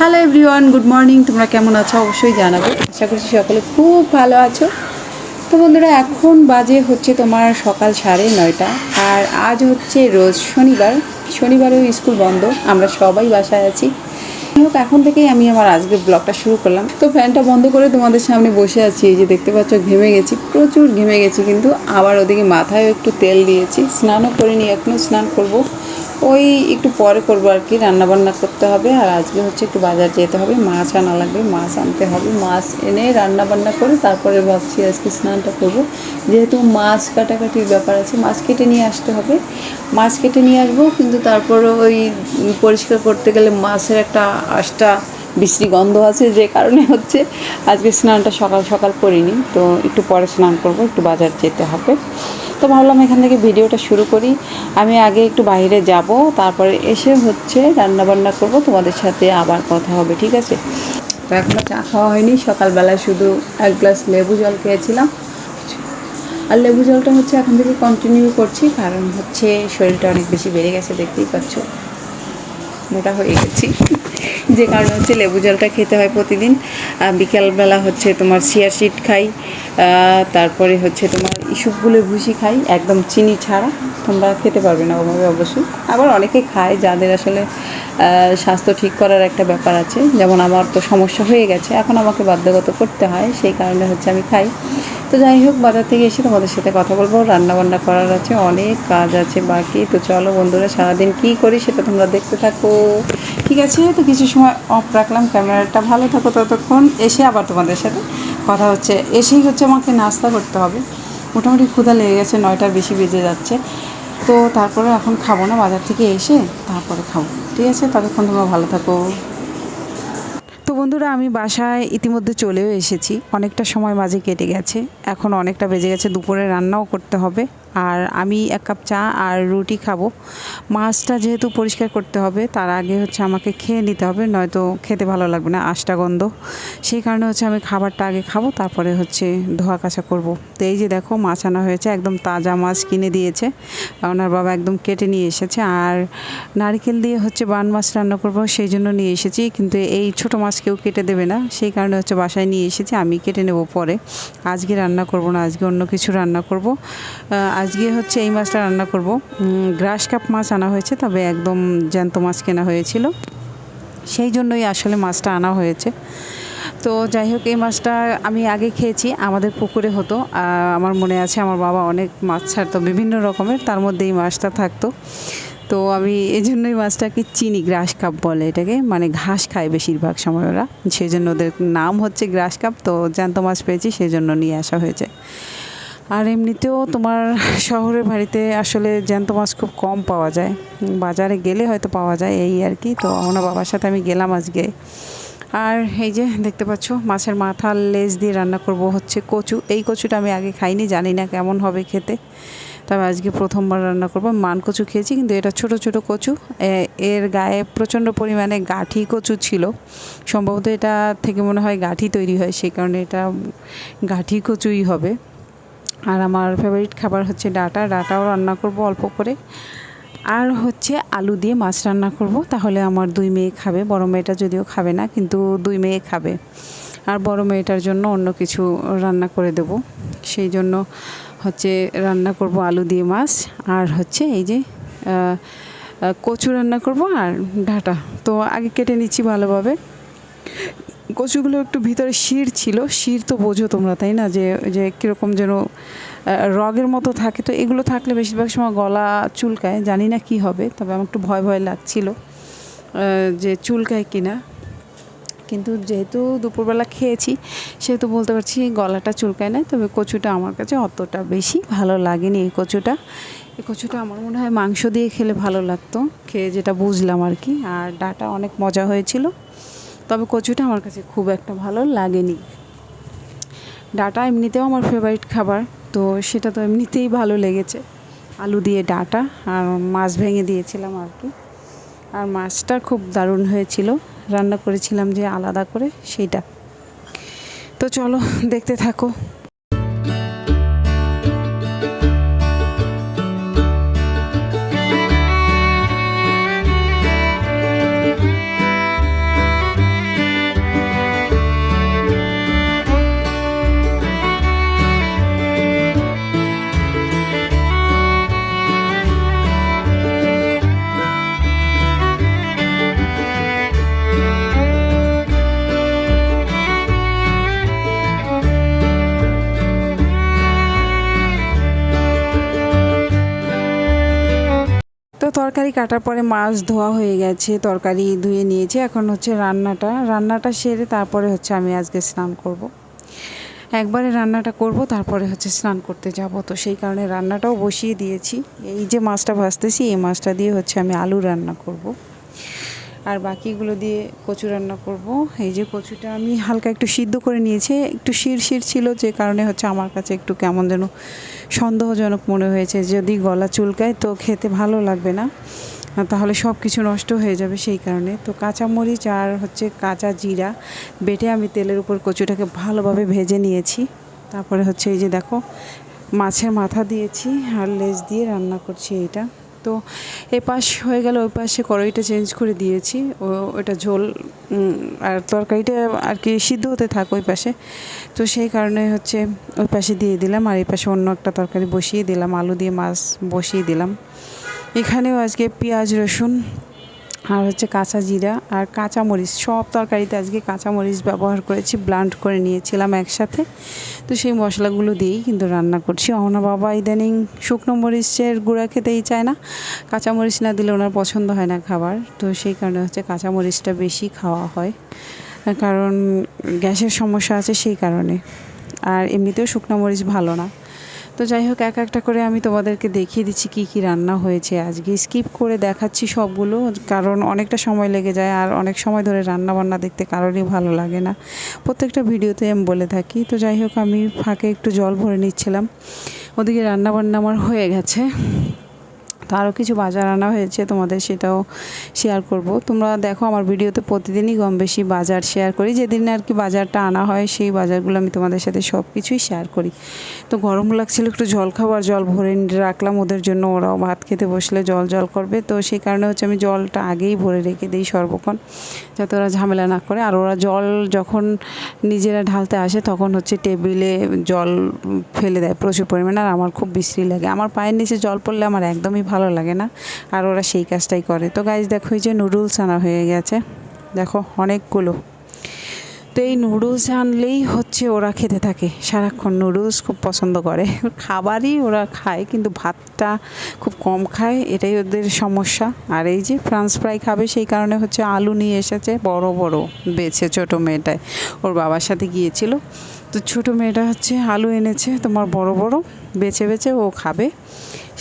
Hello everyone good morning তোমরা কেমন আছো? অবশ্যই জানাবে। আশা করছি সকলে খুব ভালো আছো। তো বন্ধুরা, এখন বাজে হচ্ছে তোমার সকাল সাড়ে নয়টা। আর আজ হচ্ছে রোজ শনিবার। শনিবারেও স্কুল বন্ধ, আমরা সবাই বাসায় আছি। হোক, এখন থেকেই আমি আমার আজকের ব্লগটা শুরু করলাম। তো ফ্যানটা বন্ধ করে তোমাদের সামনে বসে আছি। এই যে দেখতে পাচ্ছ, ঘেমে গেছি, প্রচুর ঘেমে গেছি, কিন্তু আবার ওদিকে মাথায় একটু তেল দিয়েছি। স্নানও করিনি, এখনও স্নান করব। ওই একটু পরে করব আর কি রান্না বান্না করতে হবে আর আজকে হচ্ছে একটু বাজার যেতে হবে, মাছ আনা লাগবে, মাছ আনতে হবে, মাছ এনে রান্না বান্না করে তারপরে ভাবছি আজকে স্নানটা করব। যেহেতু মাছ কাটাকাটির ব্যাপার আছে, মাছ কেটে নিয়ে আসতে হবে, মাছ কেটে নিয়ে আসব, কিন্তু তারপরে ওই পরিষ্কার করতে গেলে মাছের একটা আশটা বিশ্রী গন্ধ আছে, যে কারণে হচ্ছে আজকে স্নানটা সকাল সকাল করিনি, তো একটু পরে স্নান করব, একটু বাজার যেতে হবে। তো ভাবলাম এখান থেকে ভিডিওটা শুরু করি। আমি আগে একটু বাইরে যাব, তারপরে এসে হচ্ছে রান্না বান্না করব, তোমাদের সাথে আবার কথা হবে, ঠিক আছে? তো এখনও চা খাওয়া হয়নি, সকালবেলায় শুধু এক গ্লাস লেবু জল খেয়েছিলাম। আর লেবু জলটা হচ্ছে এখন থেকে কন্টিনিউ করছি, কারণ হচ্ছে শরীরটা অনেক বেশি বেড়ে গেছে, দেখতেই পাচ্ছ। মোটা হয়ে গেছি। যে কারণে হচ্ছে লেবু জলটা খেতে হয় প্রতিদিন। বিকালবেলা হচ্ছে তোমার সিয়া সিড খাই। তারপরে হচ্ছে তোমার ইসুপগুলোর ভুসি খাই, একদম চিনি ছাড়া। তোমরা খেতে পারবে না ওভাবে অবশ্যই। আবার অনেকে খায় যাদের আসলে স্বাস্থ্য ঠিক করার একটা ব্যাপার আছে। যেমন আমার তো সমস্যা হয়ে গেছে, এখন আমাকে বাধ্যগত করতে হয়, সেই কারণে হচ্ছে আমি খাই। তো যাই হোক, বাজার থেকে এসে তোমাদের সাথে কথা বলব। রান্না বান্না করার আছে, অনেক কাজ আছে বাকি। তো চলো বন্ধুরা, সারাদিন কী করি সেটা তোমরা দেখতে থাকো। ঠিক আছে, তো কিছু সময় অফ রাখলাম, ক্যামেরাটা ভালো থাকো ততক্ষণ। এসে আবার তোমাদের সাথে কথা হচ্ছে, এসেই হচ্ছে আমাকে নাস্তা করতে হবে। মোটামুটি ক্ষুধা লেগে গেছে, নয়টার বেশি বেজে যাচ্ছে। তো তারপরে এখন খাব না, বাজার থেকে এসে তারপরে খাব। ঠিক আছে, ততক্ষণ তোমরা ভালো থাকো। তো বন্ধুরা, আমি বাসায় ইতিমধ্যে চলেও এসেছি। অনেকটা সময় মাঝে কেটে গেছে, এখন অনেকটা বেজে গেছে, দুপুরে রান্নাও করতে হবে। আর আমি এক কাপ চা আর রুটি খাব। মাছটা যেহেতু পরিষ্কার করতে হবে, তার আগে হচ্ছে আমাকে খেয়ে নিতে হবে, নয়তো খেতে ভালো লাগবে না আষ্টা গন্ধ। সেই কারণে হচ্ছে আমি খাবারটা আগে খাব, তারপরে হচ্ছে ধোয়া কাচা করব। তো এই যে দেখো, মাছ আনা হয়েছে, একদম তাজা মাছ কিনে দিয়েছে। ওনার বাবা একদম কেটে নিয়ে এসেছে। আর নারকেল দিয়ে হচ্ছে বান মাছ রান্না করব, সেই জন্য নিয়ে এসেছি। কিন্তু এই ছোট মাছ কেউ কেটে দেবে না, সেই কারণে হচ্ছে বাসায় নিয়ে এসেছি, আমি কেটে নেব পরে। আজকে রান্না করব না, আজকে অন্য কিছু রান্না করব। আজকে হচ্ছে এই মাছটা রান্না করব। গ্রাস কাপ মাছ আনা হয়েছে, তবে একদম জ্যান্ত মাছ কেনা হয়েছিল। সেই জন্যই আসলে মাছটা আনা হয়েছে। তো যাই হোক, এই মাছটা আমি আগে খেয়েছি, আমাদের পুকুরে হতো। আমার মনে আছে, আমার বাবা অনেক মাছ ছাড়তো, বিভিন্ন রকমের, তার মধ্যে এই মাছটা থাকতো। তো আমি এই জন্যই মাছটাকে চিনি, গ্রাস কাপ বলে এটাকে মানে ঘাস খায় বেশিরভাগ সময় ওরা। সেই জন্য ওদের নাম হচ্ছে গ্রাস কাপ, তো জ্যান্ত মাছ পেয়েছি সেই জন্য নিয়ে আসা হয়েছে। আর এমনিতেও তোমার শহরের বাড়িতে আসলে জ্যান্ত মাছ খুব কম পাওয়া যায়। বাজারে গেলে হয়তো পাওয়া যায় এই আর কি, তো আমার বাবার সাথে আমি গেলাম আজকে। আর এই যে দেখতে পাচ্ছ, মাছের মাথার লেজ দিয়ে রান্না করব হচ্ছে কচু। এই কচুটা আমি আগে খাইনি, জানি না কেমন হবে খেতে। তবে আজকে প্রথমবার রান্না করব। মান কচু খেয়েছি, কিন্তু এটা ছোট ছোট কচু। এর গায়ে প্রচণ্ড পরিমাণে গাঁঠি কচু ছিল। সম্ভবত এটা থেকে মনে হয় গাঁঠি তৈরি হয়, সেই কারণে এটা গাঁঠি কচুই হবে। আর আমার ফেভারিট খাবার হচ্ছে ডাটা। ডাটাও রান্না করব অল্প করে। আর হচ্ছে আলু দিয়ে মাছ রান্না করব। তাহলে আমার দুই মেয়ে খাবে। বড় মেয়েটা যদিও খাবে না, কিন্তু দুই মেয়ে খাবে। আর বড় মেয়েটার জন্য অন্য কিছু রান্না করে দেব। সেই জন্য হচ্ছে রান্না করব আলু দিয়ে মাছ। আর হচ্ছে এই যে কচু রান্না করব আর ডাটা। তো আগে কেটে নিচ্ছি ভালোভাবে। কচুগুলো একটু ভিতরে শির ছিল। শির তো বোঝো তোমরা, তাই না? যে যে কীরকম যেন রগের মতো থাকে। তো এগুলো থাকলে বেশিরভাগ সময় গলা চুলকায়, জানি না কি হবে, তবে আমার একটু ভয় ভয় লাগছিল যে চুলকায় কিনা। কিন্তু যেহেতু দুপুরবেলা খেয়েছি, সেহেতু বলতে পারছি গলাটা চুলকায় না তবে কচুটা আমার কাছে অতটা বেশি ভালো লাগেনি এই কচুটা। এই কচুটা আমার মনে হয় মাংস দিয়ে খেলে ভালো লাগতো, খেয়ে যেটা বুঝলাম আর কি। আর ডাটা অনেক মজা হয়েছিল। তবে কচুটা আমার কাছে খুব একটা ভালো লাগেনি। ডাটা এমনিতেও আমার ফেভারিট খাবার, তো সেটা তো এমনিতেই ভালো লেগেছে। আলু দিয়ে ডাটা আর মাছ ভেঙে দিয়েছিলাম আর কি। আর মাছটা খুব দারুণ হয়েছিল। রান্না করেছিলাম যে আলাদা করে, সেইটা। তো চলো, দেখতে থাকো। তরকারি কাটার পরে মাছ ধোয়া হয়ে গেছে, তরকারি ধুয়ে নিয়েছি এখন হচ্ছে রান্নাটা রান্নাটা সেরে তারপরে হচ্ছে আমি আজকে স্নান করব। একবারে রান্নাটা করব, তারপরে হচ্ছে স্নান করতে যাব তো সেই কারণে রান্নাটাও বসিয়ে দিয়েছি এই যে মাছটা ভাজতেছি, এই মাছটা দিয়ে হচ্ছে আমি আলু রান্না করব। আর বাকিগুলো দিয়ে কচু রান্না করব। এই যে কচুটা আমি হালকা একটু সিদ্ধ করে নিয়েছি। একটু শির শির ছিল, যে কারণে হচ্ছে আমার কাছে একটু কেমন যেন সন্দেহজনক মনে হয়েছে। যদি গলা চুলকায় তো খেতে ভালো লাগবে না। তাহলে সব কিছু নষ্ট হয়ে যাবে সেই কারণে। তো কাঁচা মরিচ আর হচ্ছে কাঁচা জিরা বেটে আমি তেলের উপর কচুটাকে ভালোভাবে ভেজে নিয়েছি। তারপরে হচ্ছে এই যে দেখো, মাছের মাথা দিয়েছি আর লেজ দিয়ে রান্না করছি এইটা তো এ পাশ হয়ে গেল, ওই পাশে কড়াইটা চেঞ্জ করে দিয়েছি। ও, ওটা ঝোল আর তরকারিটা আর কি সিদ্ধ হতে থাক ওই পাশে। তো সেই কারণে হচ্ছে ওই পাশে দিয়ে দিলাম, আর এই পাশে অন্য একটা তরকারি বসিয়ে দিলাম, আলু দিয়ে মাছ বসিয়ে দিলাম। এখানেও আজকে পেঁয়াজ, রসুন আর হচ্ছে কাঁচা জিরা আর কাঁচা মরিচ সব তরকারিতে আজকে কাঁচা মরিচ ব্যবহার করেছি ব্লান্ড করে নিয়েছিলাম একসাথে। তো সেই মশলাগুলো দিয়েই কিন্তু রান্না করছি। অহনা বাবা ইদানিং শুকনো মরিচের গুঁড়া খেতেই চায় না। কাঁচা মরিচ না দিলে ওনার পছন্দ হয় না খাবার। তো সেই কারণে হচ্ছে কাঁচা মরিচটা বেশি খাওয়া হয়। কারণ গ্যাসের সমস্যা আছে সেই কারণে। আর এমনিতেও শুকনো মরিচ ভালো না। তো যাই হোক, এক একটা করে আমি তোমাদেরকে দেখিয়ে দিচ্ছি কি কি রান্না হয়েছে আজকে। স্কিপ করে দেখাচ্ছি সবগুলো, কারণ অনেকটা সময় লেগে যায় আর অনেক সময় ধরে রান্না বান্না দেখতে কারোরই ভালো লাগে না। প্রত্যেকটা ভিডিওতে আমি বলে থাকি। তো যাই হোক, আমি ফাঁকে একটু জল ভরে নিচ্ছিলাম। ওদিকে রান্নাবান্না আমার হয়ে গেছে। তো আরও কিছু বাজার আনা হয়েছে, তোমাদের সেটাও শেয়ার করব। তোমরা দেখো আমার ভিডিওতে প্রতিদিনই কম বেশি বাজার শেয়ার করি। যেদিন আর কি বাজারটা আনা হয়, সেই বাজারগুলো আমি তোমাদের সাথে সব কিছুই শেয়ার করি। তো গরম লাগছিল একটু জল খাবার, জল ভরে রাখলাম ওদের জন্য। ওরাও ভাত খেতে বসলে জল জল করবে। তো সেই কারণে হচ্ছে আমি জলটা আগেই ভরে রেখে দিই সর্বক্ষণ, যাতে ওরা ঝামেলা না করে। আর ওরা জল যখন নিজেরা ঢালতে আসে, তখন হচ্ছে টেবিলে জল ফেলে দেয় প্রচুর পরিমাণে। আর আমার খুব বিশ্রী লাগে। আমার পায়ের নিচে জল পড়লে আমার একদমই ভালো লাগে না, আর ওরা সেই কাজটাই করে। তো গাইজ দেখো এই যে নুডলস আনা হয়ে গেছে। দেখো অনেকগুলো। তো এই নুডলস আনলেই হচ্ছে ওরা খেতে থাকে। সারাক্ষণ নুডলস খুব পছন্দ করে। খাবারই ওরা খায়, কিন্তু ভাতটা খুব কম খায়, এটাই ওদের সমস্যা। আর এই যে ফ্রান্স ফ্রাই খাবে, সেই কারণে হচ্ছে আলু নিয়ে এসেছে, বড় বড় বেছে ছোটো মেয়েটায়। ওর বাবার সাথে গিয়েছিল। তো ছোটো মেয়েটা হচ্ছে আলু এনেছে, তোমার বড় বড়, বেছে বেছে ও খাবে।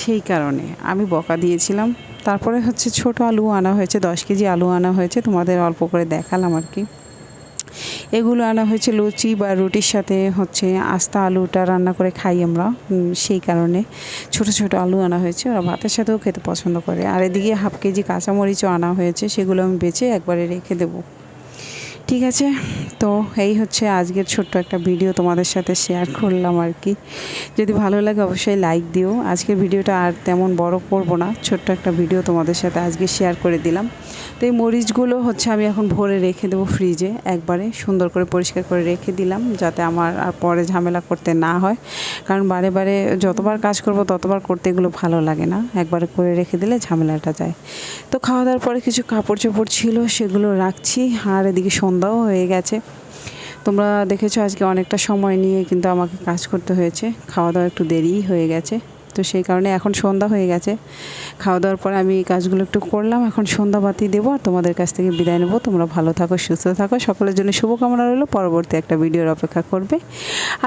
সেই কারণে আমি বকা দিয়েছিলাম। তারপরে হচ্ছে ছোট আলু আনা হয়েছে, দশ কেজি আলু আনা হয়েছে, তোমাদের অল্প করে দেখালাম আর কি। এগুলো আনা হয়েছে লুচি বা রুটির সাথে হচ্ছে আস্তা আলুটা রান্না করে খাই আমরা সেই কারণে ছোট ছোট আলু আনা হয়েছে, ওরা ভাতের সাথেও খেতে পছন্দ করে। আর এদিকে হাফ কেজি কাঁচামরিচও আনা হয়েছে, সেগুলো আমি বেছে একবারে রেখে দেবো। ঠিক আছে? তো এই হচ্ছে আজকের ছোট্ট একটা ভিডিও তোমাদের সাথে শেয়ার করলাম আর কি। যদি ভালো লাগে অবশ্যই লাইক দিও। আজকের ভিডিওটা আর তেমন বড় করব না। ছোট্ট একটা ভিডিও তোমাদের সাথে আজকে শেয়ার করে দিলাম। তো এই মরিচগুলো হচ্ছে আমি এখন ভরে রেখে দেবো ফ্রিজে একবারে। সুন্দর করে পরিষ্কার করে রেখে দিলাম যাতে আমার আর পরে ঝামেলা করতে না হয়। কারণ বারে বারে যতবার কাজ করব ততবার করতে এগুলো ভালো লাগে না। একবারে করে রেখে দিলে ঝামেলাটা যায়। তো খাওয়া দাওয়ার পরে কিছু কাপড় চোপড় ছিল সেগুলো রাখছি। আর এদিকে সন্ধ্যাও হয়ে গেছে। তোমরা দেখেছ আজকে অনেকটা সময় নিয়ে কিন্তু আমাকে কাজ করতে হয়েছে। খাওয়া দাওয়া একটু দেরিই হয়ে গেছে। তো সেই কারণে এখন সন্ধ্যা হয়ে গেছে। খাওয়া দাওয়ার পরে আমি এই কাজগুলো একটু করলাম। এখন সন্ধ্যা বাতি দেবো আর তোমাদের কাছ থেকে বিদায় নেব। তোমরা ভালো থাকো, সুস্থ থাকো। সকলের জন্য শুভকামনা রইল। পরবর্তী একটা ভিডিওর অপেক্ষা করবে।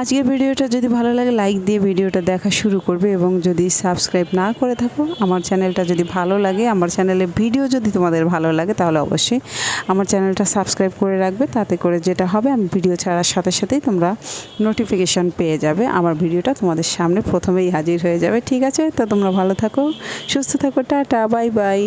আজকের ভিডিওটা যদি ভালো লাগে লাইক দিয়ে ভিডিওটা দেখা শুরু করবে এবং যদি সাবস্ক্রাইব না করে থাকো, আমার চ্যানেলটা যদি ভালো লাগে, আমার চ্যানেলের ভিডিও যদি তোমাদের ভালো লাগে, তাহলে অবশ্যই আমার চ্যানেলটা সাবস্ক্রাইব করে রাখবে। তাতে করে যেটা হবে, আমি ভিডিও ছাড়ার সাথে সাথেই তোমরা নোটিফিকেশান পেয়ে যাবে। আমার ভিডিওটা তোমাদের সামনে প্রথমেই হাজির হয়ে যাবে। ঠিক আছে? তো তোমরা ভালো থাকো সুস্থ থাকো টাটা বাই বাই।